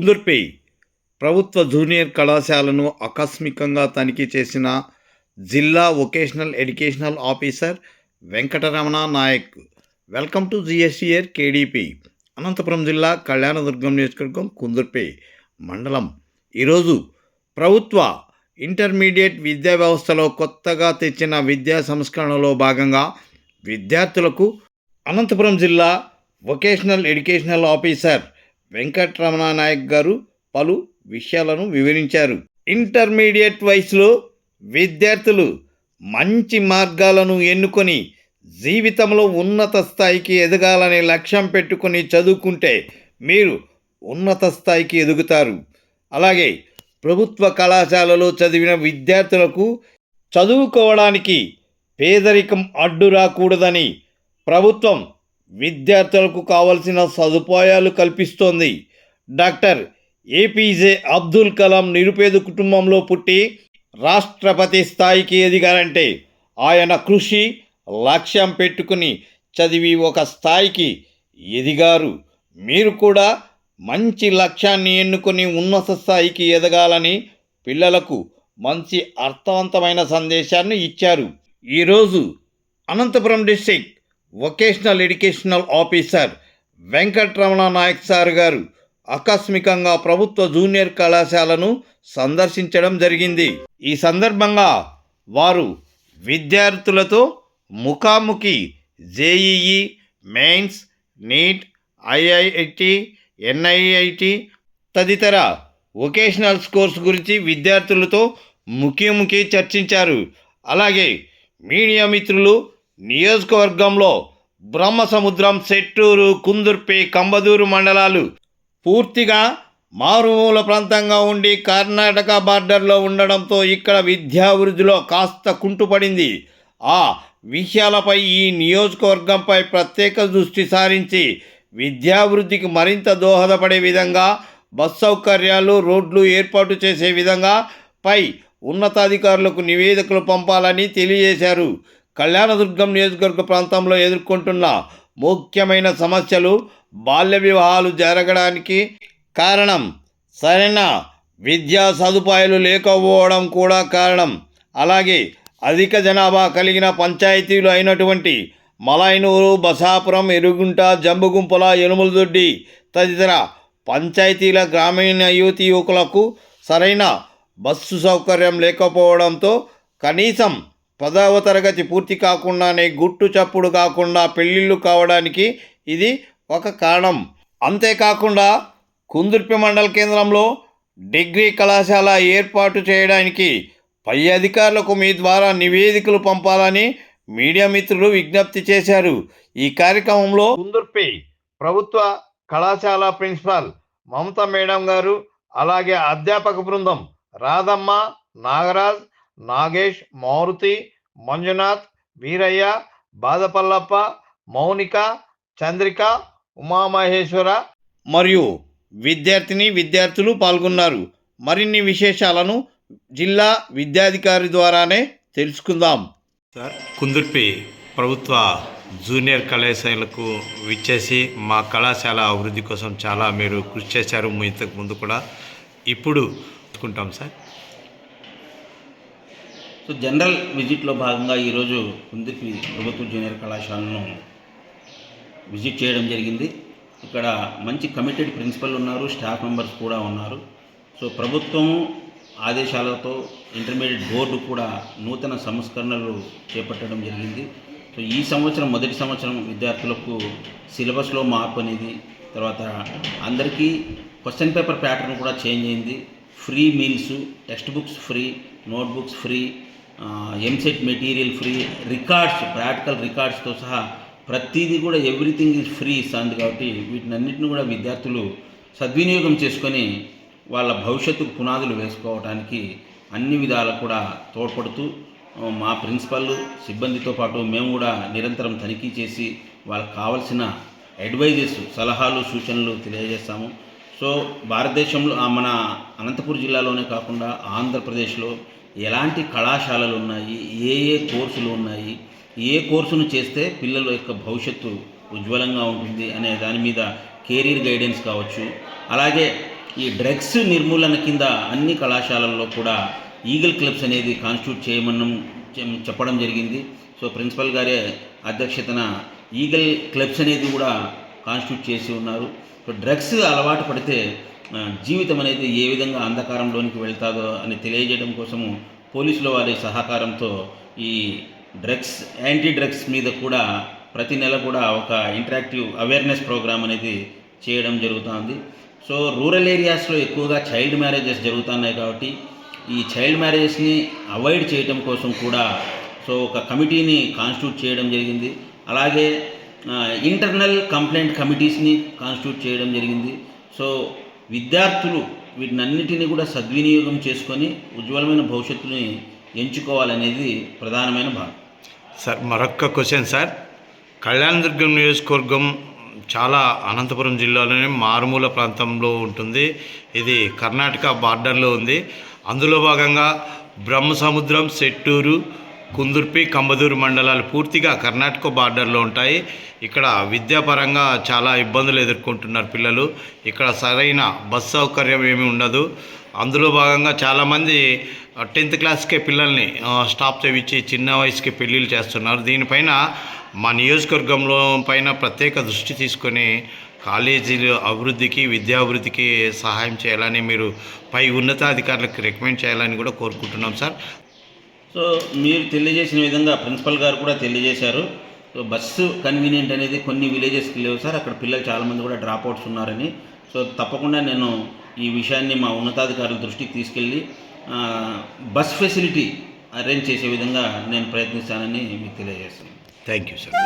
కుందుర్పై ప్రభుత్వ జూనియర్ కళాశాలను ఆకస్మికంగా తనిఖీ చేసిన జిల్లా vocational educational officer Venkataramana Naik. Welcome to GSTR KDP. Anantapuram జిల్లా కళ్యాణదుర్గం నియోజకవర్గం కుందుర్పేయి మండలం. ఈరోజు ప్రభుత్వ ఇంటర్మీడియట్ విద్యా వ్యవస్థలో కొత్తగా తెచ్చిన విద్యా సంస్కరణలో భాగంగా విద్యార్థులకు అనంతపురం జిల్లా vocational educational officer Venkataramana Naik garu పలు విషయాలను వివరించారు. ఇంటర్మీడియట్ వయసులో విద్యార్థులు మంచి మార్గాలను ఎన్నుకొని జీవితంలో ఉన్నత స్థాయికి ఎదగాలనే లక్ష్యం పెట్టుకొని చదువుకుంటే మీరు ఉన్నత స్థాయికి ఎదుగుతారు. అలాగే ప్రభుత్వ కళాశాలలో చదివిన విద్యార్థులకు చదువుకోవడానికి పేదరికం అడ్డు రాకూడదని ప్రభుత్వం విద్యార్థులకు కావలసిన సదుపాయాలు కల్పిస్తోంది. డాక్టర్ ఏపీజే అబ్దుల్ కలాం నిరుపేద కుటుంబంలో పుట్టి రాష్ట్రపతి స్థాయికి ఎదిగారంటే ఆయన కృషి లక్ష్యం పెట్టుకుని చదివి ఒక స్థాయికి ఎదిగారు. మీరు కూడా మంచి లక్ష్యాన్ని ఎన్నుకొని ఉన్నత స్థాయికి ఎదగాలని పిల్లలకు మంచి అర్థవంతమైన సందేశాన్ని ఇచ్చారు. ఈరోజు Anantapuram district vocational educational officer Venkataramana Naik sir garu ఆకస్మికంగా ప్రభుత్వ జూనియర్ కళాశాలను సందర్శించడం జరిగింది. ఈ సందర్భంగా వారు విద్యార్థులతో ముఖాముఖి JEE mains NEET IIIT NIIT తదితర వొకేషనల్ కోర్స్ గురించి విద్యార్థులతో ముఖ్యముఖి చర్చించారు. అలాగే మీడియా మిత్రులు నియోజకవర్గంలో బ్రహ్మసముద్రం సెట్టూరు కుందుర్పి కంబదూరు మండలాలు పూర్తిగా మారుమూల ప్రాంతంగా ఉండి కర్ణాటక బార్డర్లో ఉండడంతో ఇక్కడ విద్యాభివృద్ధిలో కాస్త కుంటుపడింది. ఆ విషయాలపై ఈ నియోజకవర్గంపై ప్రత్యేక దృష్టి సారించి విద్యాభివృద్ధికి మరింత దోహదపడే విధంగా బస్ సౌకర్యాలు రోడ్లు ఏర్పాటు చేసే విధంగా పై ఉన్నతాధికారులకు నివేదికలు పంపాలని తెలియజేశారు. కళ్యాణదుర్గం నియోజకవర్గ ప్రాంతంలో ఎదుర్కొంటున్న ముఖ్యమైన సమస్యలు బాల్య వివాహాలు జరగడానికి కారణం సరైన విద్యా సదుపాయాలు లేకపోవడం కూడా కారణం. అలాగే అధిక జనాభా కలిగిన పంచాయతీలు అయినటువంటి మలైనూరు బసాపురం ఎరుగుంట జంబుగుంపల ఎనుములదొడ్డి తదితర పంచాయతీల గ్రామీణ యువతి యువకులకు సరైన బస్సు సౌకర్యం లేకపోవడంతో కనీసం పదవ తరగతి పూర్తి కాకుండానే గుట్టు చప్పుడు కాకుండా పెళ్ళిళ్ళు కావడానికి ఇది ఒక కారణం. అంతేకాకుండా కుందుర్పి మండల కేంద్రంలో డిగ్రీ కళాశాల ఏర్పాటు చేయడానికి పై అధికారులకు మీ ద్వారా నివేదికలు పంపాలని మీడియా మిత్రులు విజ్ఞప్తి చేశారు. ఈ కార్యక్రమంలో కుందుర్పి ప్రభుత్వ కళాశాల ప్రిన్సిపాల్ మమత మేడం గారు అలాగే అధ్యాపక బృందం రాధమ్మ నాగరాజ్ నాగేష్ మారుతి మంజునాథ్ వీరయ్య బాదపల్లప్ప మౌనిక చంద్రిక ఉమామహేశ్వర. మరియు విద్యార్థిని విద్యార్థులు పాల్గొన్నారు. మరిన్ని విశేషాలను జిల్లా విద్యాధికారి ద్వారానే తెలుసుకుందాం. సార్ కుందుర్పి ప్రభుత్వ జూనియర్ కళాశాలకు విచ్చేసి మా కళాశాల అభివృద్ధి కోసం చాలా మీరు కృషి చేశారు. ఇంతకు ముందు కూడా ఇప్పుడు చూసుకుంటాం సార్. సో జనరల్ విజిట్లో భాగంగా ఈరోజు కుందిపి ప్రభుత్వ జూనియర్ కళాశాలను విజిట్ చేయడం జరిగింది. ఇక్కడ మంచి కమిటెడ్ ప్రిన్సిపల్ ఉన్నారు స్టాఫ్ మెంబర్స్ కూడా ఉన్నారు. సో ప్రభుత్వము ఆదేశాలతో ఇంటర్మీడియట్ బోర్డు కూడా నూతన సంస్కరణలు చేపట్టడం జరిగింది. సో ఈ సంవత్సరం మొదటి సంవత్సరం విద్యార్థులకు సిలబస్లో మార్పు అనేది తర్వాత అందరికీ క్వశ్చన్ పేపర్ ప్యాటర్న్ కూడా చేంజ్ అయింది. Free meals text books free notebooks free EAMCET material free records practical రికార్డ్స్తో సహా ప్రతిదీ కూడా ఎవ్రీథింగ్ ఈజ్ ఫ్రీ ఇస్తుంది కాబట్టి వీటినన్నింటిని కూడా విద్యార్థులు సద్వినియోగం చేసుకొని వాళ్ళ భవిష్యత్తుకు పునాదులు వేసుకోవడానికి అన్ని విధాలు కూడా తోడ్పడుతూ మా ప్రిన్సిపల్ సిబ్బందితో పాటు మేము కూడా నిరంతరం తనిఖీ చేసి వాళ్ళకి కావలసిన అడ్వైజెస్ సలహాలు సూచనలు తెలియజేస్తాము. సో భారతదేశంలో మన అనంతపురం జిల్లాలోనే కాకుండా ఆంధ్రప్రదేశ్లో ఎలాంటి కళాశాలలు ఉన్నాయి? ఏ ఏ కోర్సులు ఉన్నాయి? ఏ కోర్సును చేస్తే పిల్లల యొక్క భవిష్యత్తు ఉజ్వలంగా ఉంటుంది అనే దాని మీద కెరీర్ గైడెన్స్ కావచ్చు. అలాగే ఈ డ్రగ్స్ నిర్మూలన కింద అన్ని కళాశాలల్లో కూడా ఈగల్ క్లబ్స్ అనేది కాన్స్టిట్యూట్ చేయమనం చెప్పడం జరిగింది. సో ప్రిన్సిపల్ గారే అధ్యక్షతన ఈగల్ క్లబ్స్ అనేది కూడా కాన్స్టిట్యూట్ చేసి ఉన్నారు. సో డ్రగ్స్ అలవాటు పడితే జీవితం అనేది ఏ విధంగా అంధకారంలోనికి వెళ్తాదో అని తెలియజేయడం కోసము పోలీసుల వారి సహకారంతో ఈ డ్రగ్స్ యాంటీ డ్రగ్స్ మీద కూడా ప్రతి నెల కూడా ఒక ఇంటరాక్టివ్ అవేర్నెస్ ప్రోగ్రామ్ అనేది చేయడం జరుగుతుంది. సో రూరల్ ఏరియాస్లో ఎక్కువగా చైల్డ్ మ్యారేజెస్ జరుగుతున్నాయి కాబట్టి ఈ చైల్డ్ మ్యారేజెస్ని అవాయిడ్ చేయడం కోసం కూడా సో ఒక కమిటీని కాన్స్టిట్యూట్ చేయడం జరిగింది. అలాగే ఇంటర్నల్ కంప్లైంట్ కమిటీస్ని కాన్స్టిట్యూట్ చేయడం జరిగింది. సో విద్యార్థులు వీటినన్నిటిని కూడా సద్వినియోగం చేసుకొని ఉజ్వలమైన భవిష్యత్తుని ఎంచుకోవాలనేది ప్రధానమైన భాగం. సార్ మరొక్క క్వశ్చన్ సార్. కళ్యాణదుర్గం నియోజకవర్గం చాలా అనంతపురం జిల్లాలోని మారుమూల ప్రాంతంలో ఉంటుంది. ఇది కర్ణాటక బార్డర్లో ఉంది. అందులో భాగంగా బ్రహ్మసముద్రం సెట్టూరు కుందుర్పి కంబదూరు మండలాలు పూర్తిగా కర్ణాటక బార్డర్లో ఉంటాయి. ఇక్కడ విద్యాపరంగా చాలా ఇబ్బందులు ఎదుర్కొంటున్నారు పిల్లలు. ఇక్కడ సరైన బస్ సౌకర్యం ఏమీ ఉండదు. అందులో భాగంగా చాలామంది టెన్త్ క్లాస్కే పిల్లల్ని స్టాప్ చేయించి చిన్న వయసుకి పెళ్ళిళ్ళు చేస్తున్నారు. దీనిపైన మా నియోజకవర్గంలో పైన ప్రత్యేక దృష్టి తీసుకొని కాలేజీలు అభివృద్ధికి విద్యాభివృద్ధికి సహాయం చేయాలని మీరు పై ఉన్నతాధికారులకు రికమెండ్ చేయాలని కూడా కోరుకుంటున్నాం సార్. సో మీరు తెలియజేసిన విధంగా ప్రిన్సిపల్ గారు కూడా తెలియజేశారు. సో బస్సు కన్వీనియంట్ అనేది కొన్ని విలేజెస్కి లేవు సార్. అక్కడ పిల్లలు చాలామంది కూడా డ్రాప్ అవుట్స్ ఉన్నారని. సో తప్పకుండా నేను ఈ విషయాన్ని మా ఉన్నతాధికారుల దృష్టికి తీసుకెళ్ళి బస్ ఫెసిలిటీ అరేంజ్ చేసే విధంగా నేను ప్రయత్నిస్తానని మీకు తెలియజేస్తాను. Thank you sir.